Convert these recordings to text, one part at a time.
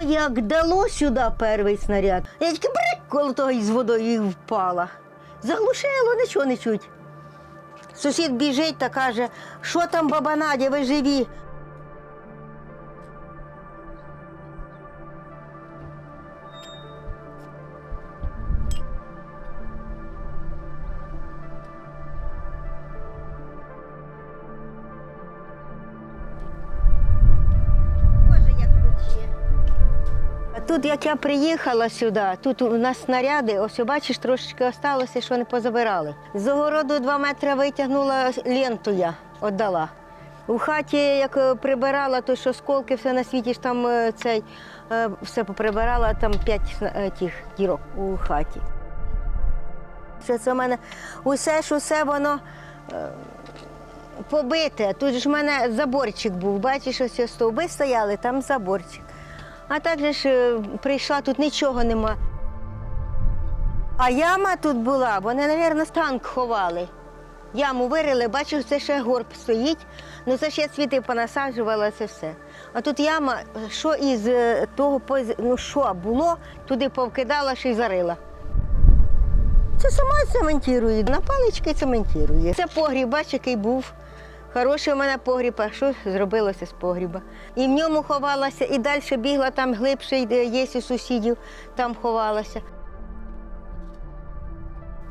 Як дало сюди перший снаряд, я тільки брик коло того із водою і впала. Заглушило, нічого не чуть. Сусід біжить та каже, що там баба Надя, ви живі? Тут, як я приїхала сюди, тут у нас снаряди, ось бачиш, трошечки осталося, що не позабирали. З огороду два метри витягнула ленту я, віддала. У хаті, як е, прибирала, то що сколки, все на світі ж там е, цей, е, все поприбирала, там п'ять тих дірок у хаті. Все це в мене усе ж усе воно побите. Тут ж в мене заборчик був. Бачиш, ось стовби стояли, там заборчик. А так же ж е, прийшла, тут нічого нема. А яма тут була, вони, мабуть, танк ховали. Яму вирили, бачу, це ще горб стоїть. Ну це ще цвіти понасаджувала, це все. А тут яма, що із е, того, ну що було, туди повкидала, ще й зарила. Це сама цементує, на палички цементує. Це погріб, бач, який був. Хороший у мене погріб, а що зробилося з погріба? І в ньому ховалася, і далі бігла там глибше, є у сусідів, там ховалася.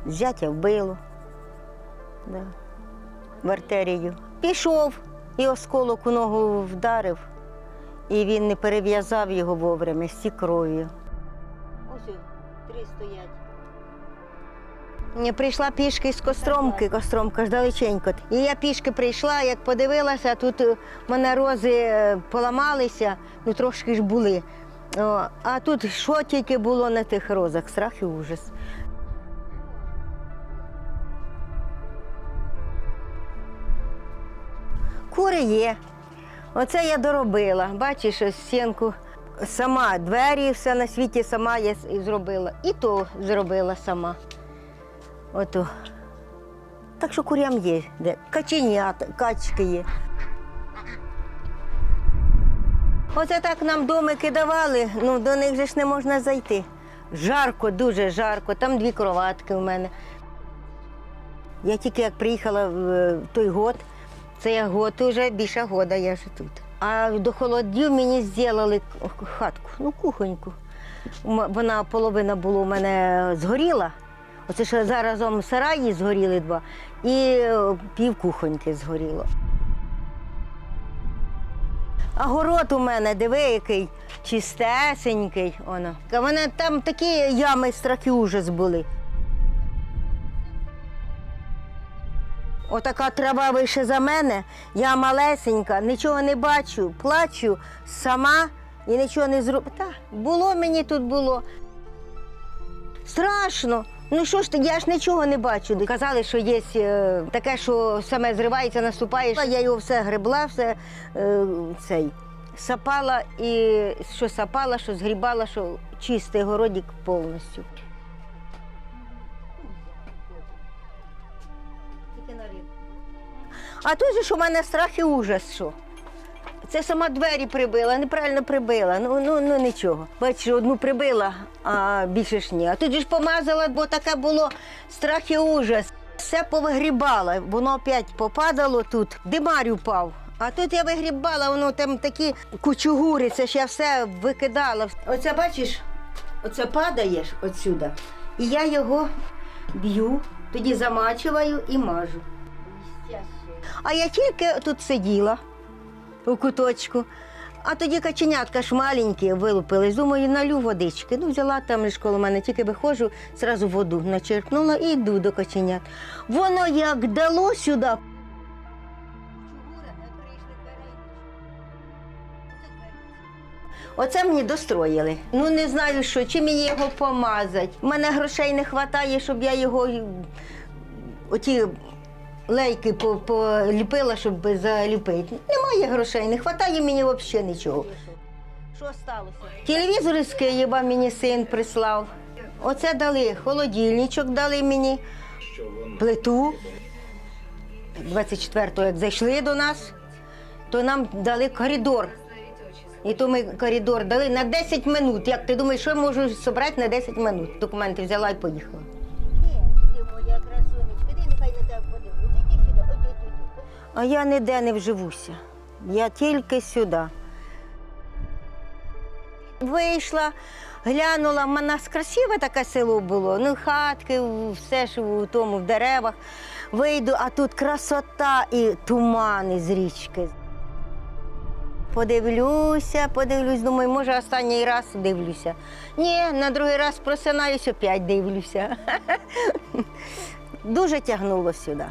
Зятя вбило. Да. В артерію. Пішов і осколок у ногу вдарив, і він не перев'язав його вовремя, стік кров'ю. Ось три стоять. Прийшла пішки з Костромки, Костромка ж далеченько. І я пішки прийшла, як подивилася, тут е, мене рози е, поламалися, ну трошки ж були. А тут що тільки було на тих розах, страх і ужас. Кури є. Оце я доробила. Бачиш, ось стінку сама двері, все на світі сама я зробила. І то зробила сама. Ото. Так що курям є, де каченята, качки є. Оце так нам домики давали, ну до них же ж не можна зайти. Жарко, дуже жарко, там дві кроватки у мене. Я тільки як приїхала в е, той год, це я год уже більше года я ж тут. А до холодів мені зробили хатку, ну кухоньку. Вона половина була у мене згоріла. Оце ще заразом сараї згоріли два, і е, пів кухоньки згоріло. А город у мене, диви, який чистесенький. Воно. У мене там такі ями страхи ужас були. Отака трава вище за мене, я малесенька, нічого не бачу, плачу сама і нічого не зроблю. Та, було мені тут було. Страшно. Ну що ж ти, я ж нічого не бачу. Казали, що є е, таке, що саме зривається, наступаєш. Я його все гребла, все е, цей, сапала і що сапала, що згрібала, що чистий городик повністю. А тут же ж у мене страх і ужас, що. Це сама двері прибила, неправильно прибила. Ну, ну, ну нічого. Бачиш, одну прибила, а більше ж ні. А тут же ж помазала, бо таке було страх і ужас. Все повигрібала, воно опять попадало тут, димарь упав. А тут я вигрібала, воно там такі кучугури, це ж я все викидала. Оце бачиш, оце падаєш отсюди. І я його б'ю, тоді замачуваю і мажу. А я тільки тут сиділа у куточку. А тоді каченятка ж маленькі вилупились. Думаю, налю водички. Ну, взяла там ж коло мене, тільки виходжу, зразу воду начерпнула і йду до каченят. Воно як дало сюди. Оце мені достроїли. Ну не знаю, що, чи мені його помазати. У мене грошей не вистачає, щоб я його оті лейки поліпила, щоб заліпити. Немає грошей, не вистачає мені взагалі нічого. Що сталося? Телевізор з Києва мені син прислав. Оце дали, холодильничок дали мені, плиту. 24-го, як зайшли до нас, то нам дали коридор. І то ми коридор дали на 10 минут. Як ти думаєш, що я можу зібрати на 10 минут? Документи взяла і поїхала. А я ніде не вживуся. Я тільки сюди. Вийшла, глянула, в нас красиве таке село було. Ну, хатки, все ж у тому, в деревах. Вийду, а тут красота і туман із річки. Подивлюся, подивлюсь, думаю, може останній раз дивлюся. Ні, на другий раз просинаюсь, опять дивлюся. Дуже тягнуло сюди.